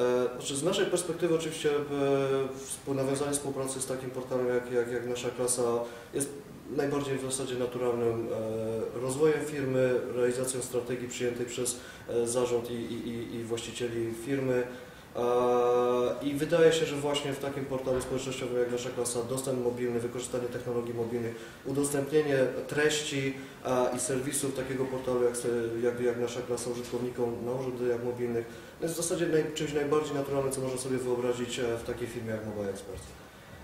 E, Znaczy z naszej perspektywy oczywiście e, nawiązanie współpracy z takim portalem jak, jak, jak nasza klasa jest najbardziej w zasadzie naturalnym e, rozwojem firmy, realizacją strategii przyjętej przez zarząd i, i- i właścicieli firmy. I wydaje się, że właśnie w takim portalu społecznościowym jak nasza klasa dostęp mobilny, wykorzystanie technologii mobilnych, udostępnienie treści i serwisów takiego portalu jak, jak, jak nasza klasa użytkownikom na urządzeniach mobilnych jest w zasadzie naj, czymś najbardziej naturalnym, co można sobie wyobrazić e, w takiej firmie jak Mobile Experts.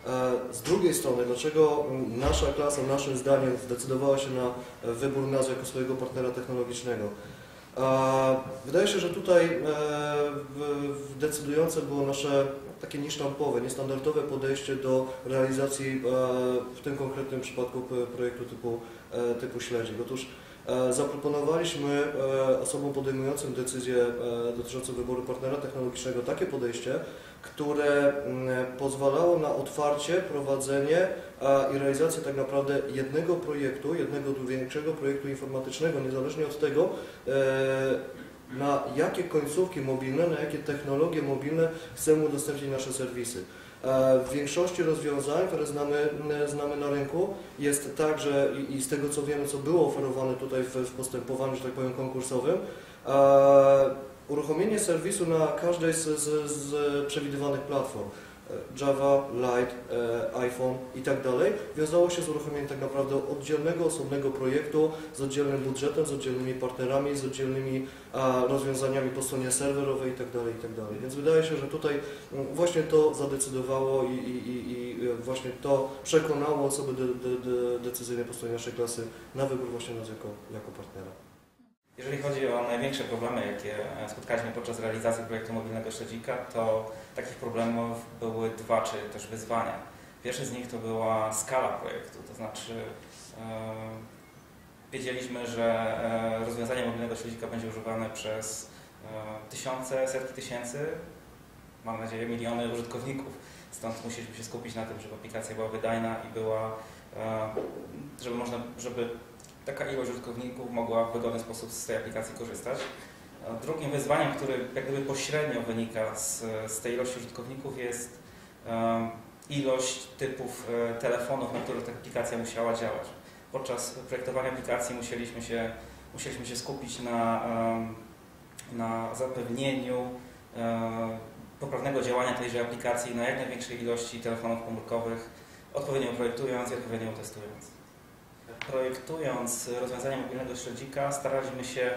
E, Z drugiej strony, dlaczego nasza klasa, naszym zdaniem, zdecydowała się na e, wybór nas jako swojego partnera technologicznego? Wydaje się, że tutaj e, decydujące było nasze takie niesztampowe, niestandardowe podejście do realizacji e, w tym konkretnym przypadku projektu typu, e, typu śledzik. Otóż zaproponowaliśmy osobom podejmującym decyzję dotyczącą wyboru partnera technologicznego takie podejście, które mm, pozwalało na otwarcie, prowadzenie i realizację tak naprawdę jednego projektu, jednego większego projektu informatycznego, niezależnie od tego, e, na jakie końcówki mobilne, na jakie technologie mobilne chcemy udostępnić nasze serwisy. E, W większości rozwiązań, które znamy, znamy na rynku, jest tak, że i, z tego co wiemy, co było oferowane tutaj w, w postępowaniu, że tak powiem, konkursowym, uruchomienie serwisu na każdej z, z, z przewidywanych platform e, Java, Light, e, iPhone i tak dalej, wiązało się z uruchomieniem tak naprawdę oddzielnego, osobnego projektu z oddzielnym budżetem, z oddzielnymi partnerami, z oddzielnymi rozwiązaniami po stronie serwerowej i tak dalej, i tak dalej. Więc wydaje się, że tutaj mm, właśnie to zadecydowało i, i, i, i e, właśnie to przekonało osoby de, de, de, decyzyjne po stronie naszej klasy na wybór właśnie nas jako, jako partnera. Jeżeli chodzi o największe problemy, jakie spotkaliśmy podczas realizacji projektu mobilnego śledzika, to takich problemów były dwa, czy też wyzwania. Pierwszy z nich to była skala projektu, to znaczy e, wiedzieliśmy, że e, rozwiązanie mobilnego śledzika będzie używane przez e, tysiące, setki tysięcy, mam nadzieję miliony użytkowników. Stąd musieliśmy się skupić na tym, żeby aplikacja była wydajna i była, żeby można, żeby taka ilość użytkowników mogła w wygodny sposób z tej aplikacji korzystać. Drugim wyzwaniem, który jak gdyby pośrednio wynika z, z tej ilości użytkowników jest ilość typów e, telefonów, na których ta aplikacja musiała działać. Podczas projektowania aplikacji musieliśmy się, musieliśmy się skupić na, na zapewnieniu e, poprawnego działania tejże aplikacji na jak największej ilości telefonów komórkowych, odpowiednio projektując i odpowiednio testując. Projektując rozwiązanie mobilnego śledzika staraliśmy się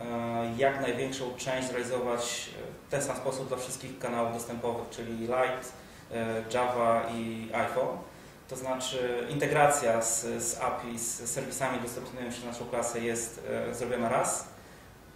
e, jak największą część zrealizować w ten sam sposób dla wszystkich kanałów dostępowych, czyli Light, e, Java i iPhone. To znaczy integracja z, z API, z serwisami dostępnymi przez naszą klasę jest e, zrobiona raz.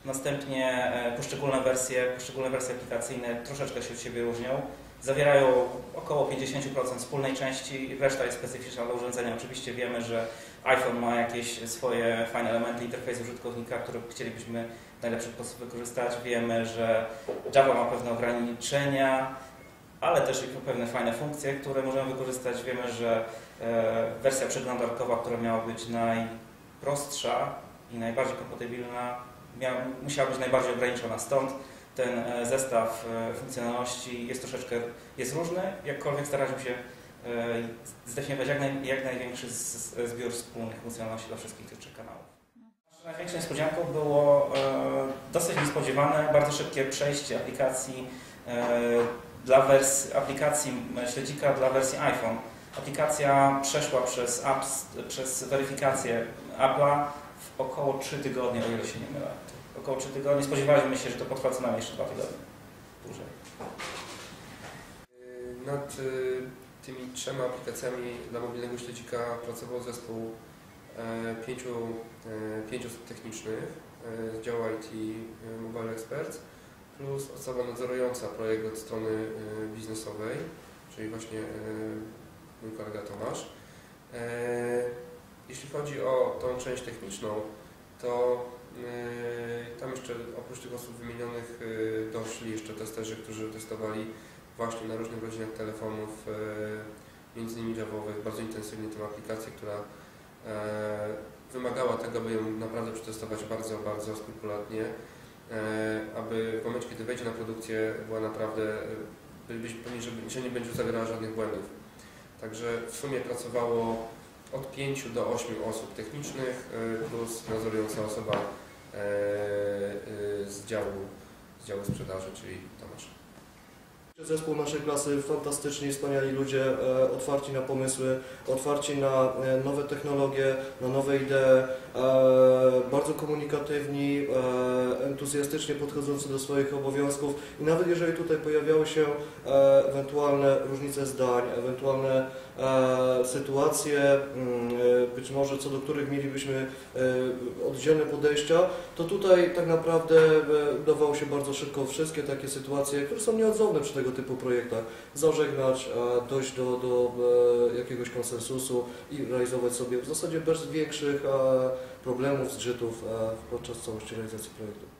Następnie e, poszczególne wersje, poszczególne wersje aplikacyjne troszeczkę się od siebie różnią. Zawierają około 50% wspólnej części, reszta jest specyficzna dla urządzenia. Oczywiście wiemy, że iPhone ma jakieś swoje fajne elementy interfejsu użytkownika, które chcielibyśmy w najlepszy sposób wykorzystać. Wiemy, że Java ma pewne ograniczenia, ale też i pewne fajne funkcje, które możemy wykorzystać. Wiemy, że e, wersja przeglądarkowa, która miała być najprostsza i najbardziej kompatybilna, musiała być najbardziej ograniczona. Stąd ten e, zestaw e, funkcjonalności jest troszeczkę jest różny, jakkolwiek staraliśmy się e, zdefiniować jak, naj, jak największy zbiór wspólnych funkcjonalności dla wszystkich tych trzech kanałów. Największą niespodzianką było dosyć niespodziewane, bardzo szybkie przejście aplikacji dla aplikacji śledzika dla wersji iPhone. Aplikacja przeszła przez, apps, przez weryfikację Apple'a w około 3 tygodnie, o ile się nie mylę. Około 3 tygodnie. Spodziewaliśmy się, że to potrwa co najmniej jeszcze 2 tygodnie. Dłużej. Y, Nad y, tymi trzema aplikacjami dla mobilnego śledzika pracował zespół e, pięciu, e, pięciu osób technicznych e, z działu IT Mobile Experts plus osoba nadzorująca projekt od strony biznesowej, czyli właśnie mój kolega Tomasz. Jeśli chodzi o tą część techniczną, to tam jeszcze oprócz tych osób wymienionych e, doszli jeszcze testerzy, którzy testowali właśnie na różnych rodzinach telefonów, e, między innymi Javowych, bardzo intensywnie tę aplikację, która wymagała tego, by ją naprawdę przetestować bardzo, bardzo skrupulatnie. aby w momencie, kiedy wejdzie na produkcję, była naprawdę, bylibyśmy pewni, że nie będzie zawierała żadnych błędów. Także w sumie pracowało od 5 do 8 osób technicznych e, plus nadzorująca osoba e, e, z działu, z działu sprzedaży, czyli Tomasz. Zespół naszej klasy, fantastyczni, wspaniali ludzie, e, otwarci na pomysły, otwarci na e, nowe technologie, na nowe idee, e, bardzo komunikatywni, entuzjastycznie podchodzący do swoich obowiązków. I nawet jeżeli tutaj pojawiały się ewentualne różnice zdań, ewentualne sytuacje, mm, być może co do których mielibyśmy oddzielne podejścia, to tutaj tak naprawdę e, dawało się bardzo szybko wszystkie takie sytuacje, które są nieodzowne przy tego typu projektach, zażegnać, dojść do, do e, jakiegoś konsensusu i realizować sobie w zasadzie bez większych e, problemów, zgrzytów e, podczas całości realizacji projektu.